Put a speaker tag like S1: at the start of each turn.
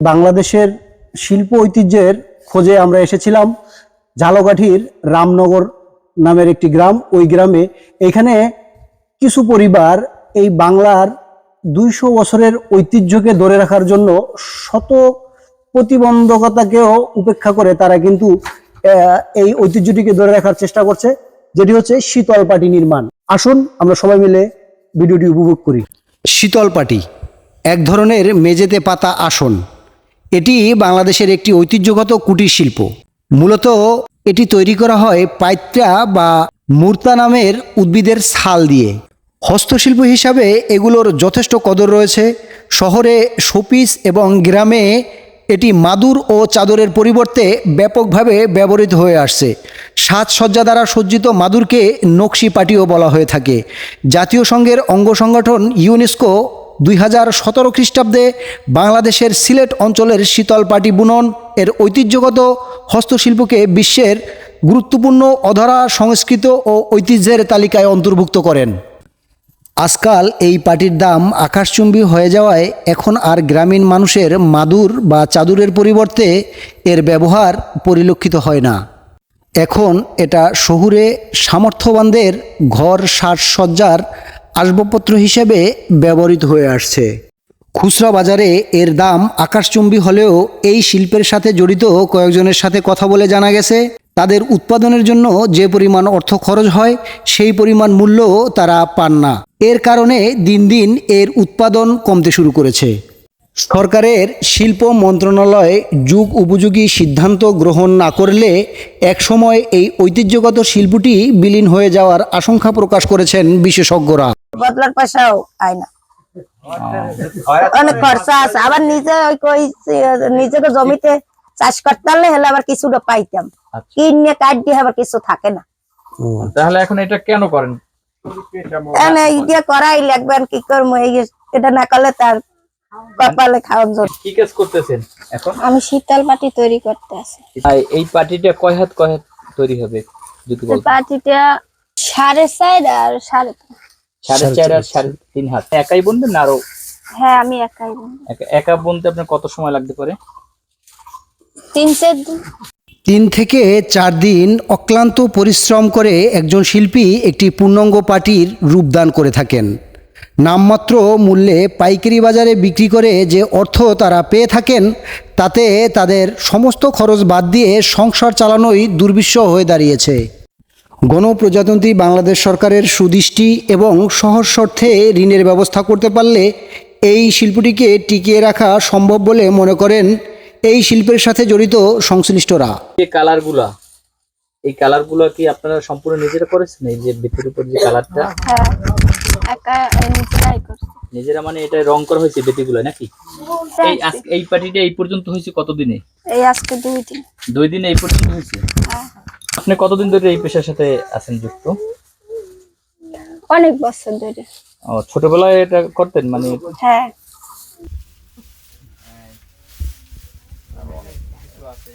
S1: বাংলাদেশের শিল্প ঐতিহ্যের খোঁজে আমরা এসেছিলাম ঝালকাঠির রামনগর নামের একটি গ্রাম। ওই গ্রামে এখানে কিছু পরিবার এই বাংলার দুইশো বছরের ঐতিহ্যকে ধরে রাখার জন্য শত প্রতিবন্ধকতাকেও উপেক্ষা করে তারা কিন্তু এই ঐতিহ্যটিকে ধরে রাখার চেষ্টা করছে, যেটি হচ্ছে শীতল পাটি নির্মাণ। আসুন আমরা সবাই মিলে ভিডিওটি উপভোগ করি। শীতল পাটি। এক ধরনের মেঝেতে পাতা আসন। এটি বাংলাদেশের একটি ঐতিহ্যগত কুটির শিল্প। মূলত এটি তৈরি করা হয় পাইত্রা বা মূর্তা নামের উদ্ভিদের ছাল দিয়ে। হস্তশিল্প হিসাবে এগুলোর যথেষ্ট কদর রয়েছে। শহরে শোপিস এবং গ্রামে এটি মাদুর ও চাদরের পরিবর্তে ব্যাপকভাবে ব্যবহৃত হয়ে আসছে। সাজসজ্জা দ্বারা সজ্জিত মাদুরকে নকশি পাটিও বলা হয়ে থাকে। জাতীয় সংঘের অঙ্গ সংগঠন ইউনেস্কো দুই হাজার সতেরো খ্রিস্টাব্দে বাংলাদেশের সিলেট অঞ্চলের শীতল পাটি বুনন এর ঐতিহ্যগত হস্তশিল্পকে বিশ্বের গুরুত্বপূর্ণ অধরা, সংস্কৃত ও ঐতিহ্যের তালিকায় অন্তর্ভুক্ত করেন। আজকাল এই পাটির দাম আকাশচুম্বী হয়ে যাওয়ায় এখন আর গ্রামীণ মানুষের মাদুর বা চাদুরের পরিবর্তে এর ব্যবহার পরিলক্ষিত হয় না। এখন এটা শহুরে সামর্থ্যবানদের ঘর, সাজসজ্জার আসবাবপত্র হিসেবে ব্যবহৃত হয়ে আসছে। খুচরা বাজারে এর দাম আকাশচুম্বী হলেও এই শিল্পের সাথে জড়িত কয়েকজনের সাথে কথা বলে জানা গেছে, তাদের উৎপাদনের জন্য যে পরিমাণ অর্থ খরচ হয়, সেই পরিমাণ মূল্য তারা পান না। এর কারণে দিন দিন এর উৎপাদন কমতে শুরু করেছে। সরকারের শিল্প মন্ত্রণালয় যুগ উপযোগী সিদ্ধান্ত গ্রহণ না করলে একসময় এই ঐতিহ্যগত শিল্পটি বিলীন হয়ে যাওয়ার আশঙ্কা প্রকাশ করেছেন বিশেষজ্ঞরা।
S2: বদলার পয়সাও আয় না। অনেক খরচা আছে। আবার নিজে ওই কই নিজেকে জমিতে চাষ করতে পারলে হলে আবার কিছুটা পাইতাম।
S3: আচ্ছা।
S2: কিনে কাট দিয়ে আবার কিছু থাকে না।
S3: তাহলে এখন এটা কেন করেন?
S2: করাই লাগবে কি করব। এটা না করলে তার কপালে খাওয়ান
S3: কি কাজ করতেছেন এখন?
S4: আমি শীতল পাটি তৈরি করতে আছি।
S3: আর এই পার্টিটা কয় হাত কয় হাত তৈরি হবে? যদি বল
S4: পাটিটা সাড়ে চার আর সাড়ে।
S3: সাড়ে চার আর সাড়ে তিন হাত। একাই বুনবেন না আরও?
S4: হ্যাঁ আমি একাই বুনি।
S3: একা- একা বুনতে আপনার কত সময় লাগতে পারে?
S4: তিন চার দিন।
S1: তিন থেকে চার দিন অক্লান্ত পরিশ্রম করে একজন শিল্পী একটি পূর্ণাঙ্গ পাটির রূপদান করে থাকেন। নামমাত্র মূল্যে পাইকারি বাজারে বিক্রি করে যে অর্থ তারা পেয়ে থাকেন তাতে তাদের সমস্ত খরচ বাদ দিয়ে সংসার চালানোই দুর্বিষহ হয়ে দাঁড়িয়েছে। গণপ্রজাতন্ত্রী বাংলাদেশ সরকারের সুদৃষ্টি এবং সহজ শর্তে ঋণের ব্যবস্থা করতে পারলে এই শিল্পটিকে টিকিয়ে রাখা সম্ভব বলে মনে করেন এই শিল্পের সাথে জড়িত সংশ্লিষ্টরা।
S3: যে কালারগুলা এই কালারগুলো কি আপনারা সম্পূর্ণ নিজেরা করেছেন? এই যে ভিতরের উপর যে কালারটা?
S4: হ্যাঁ করছি।
S3: নিজেরা মানে এটা রং করা হয়েছে বেটিগুলো নাকি? এই এই পার্টিটা এই পর্যন্ত হয়েছে কতদিনে?
S4: এই আজকে দুই দিন।
S3: দুই দিনে এই পর্যন্ত হয়েছে?
S4: হ্যাঁ।
S3: আপনি কতদিন ধরে এই পেশার সাথে আছেন যুক্ত?
S4: অনেক বছর ধরে।
S3: ও ছোটবেলায় এটা করতেন? মানে
S4: হ্যাঁ। আছে